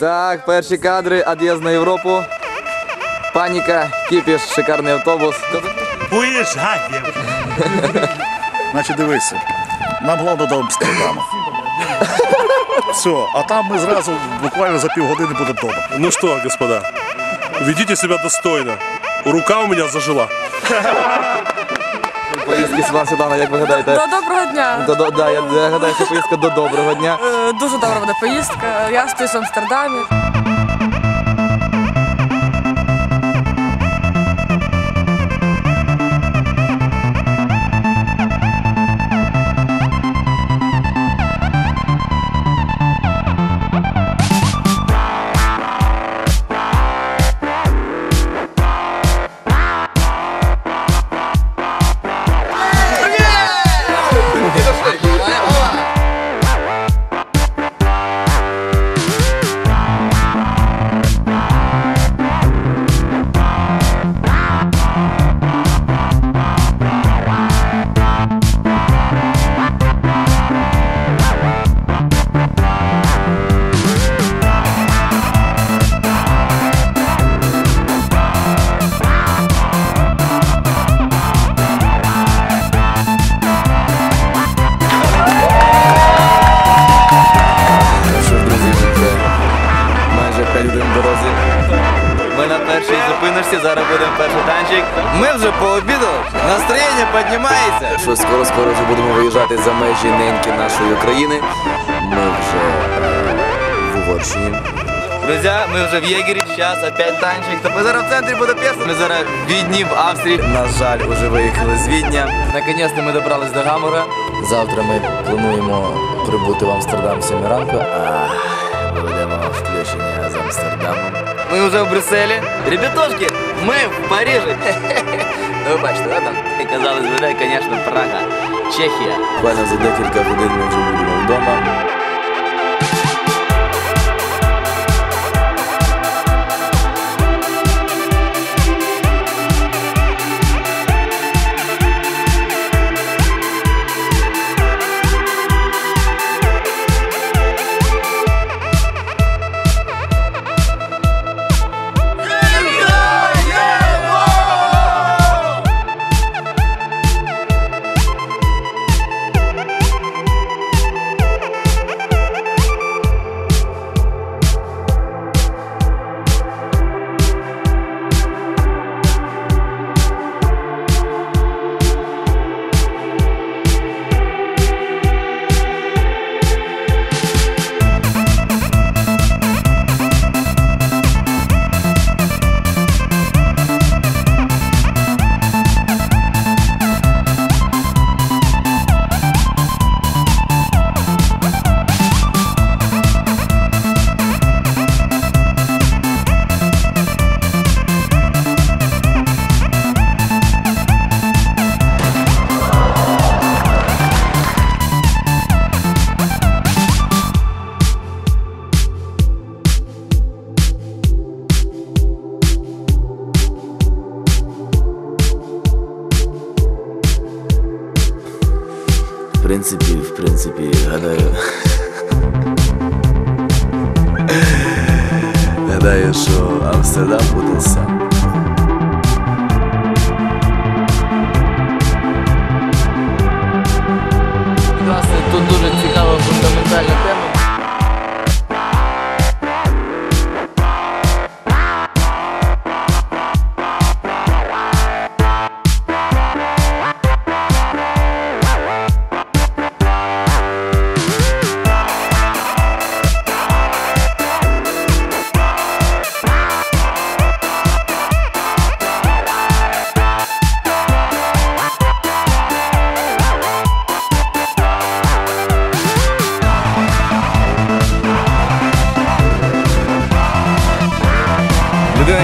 Так, перші кадри, ад'їзд на Європу. Паніка, кіпіш, шикарний автобус. Уїжджаємо. Значить, дивися. Нам головне до Амстердама. Все, а там ми зразу буквально за півгодини будемо вдома. Ну что, господа, ведите себя достойно. Рука у меня зажила. Поїздки Світлана Світлана, як ви гадаєте? До доброго дня. До, до, да, я, я гадаю, що поїздка до доброго дня. Е, Дуже добра буде поїздка. Я стою в Амстердамі. Пообідали, настроєння піднімається. Що скоро скоро вже будемо виїжджати за межі неньки нашої України. Ми вже е, в Угорщині. Друзі, ми вже в Єгері, зараз опять танчик. Та ми зараз в центрі Будапешта. Ми зараз в Відні, в Австрії. На жаль, вже виїхали з Відня. Наконець-то ми добрались до Гамора. Завтра ми плануємо прибути в Амстердам в 7 ранку. А ми ведемо включення з Амстердамом. Ми вже в Брюсселі. Ребятушки, ми в Парижі. Ну, ви бачите, да, там? І казалось звісно, Прага, Чехія. Буквально за декілька годин ми вже будемо вдома. В принципі, в принципі, гадаю. гадаю, що Амстердам буде сам.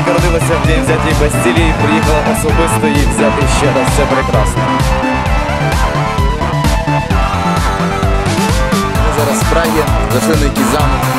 Людина, яка родилася в день взятій Бастілії, приїхала особисто її взяти ще раз. Це прекрасно. Ми зараз в Прагі, зайшли на якийсь замок.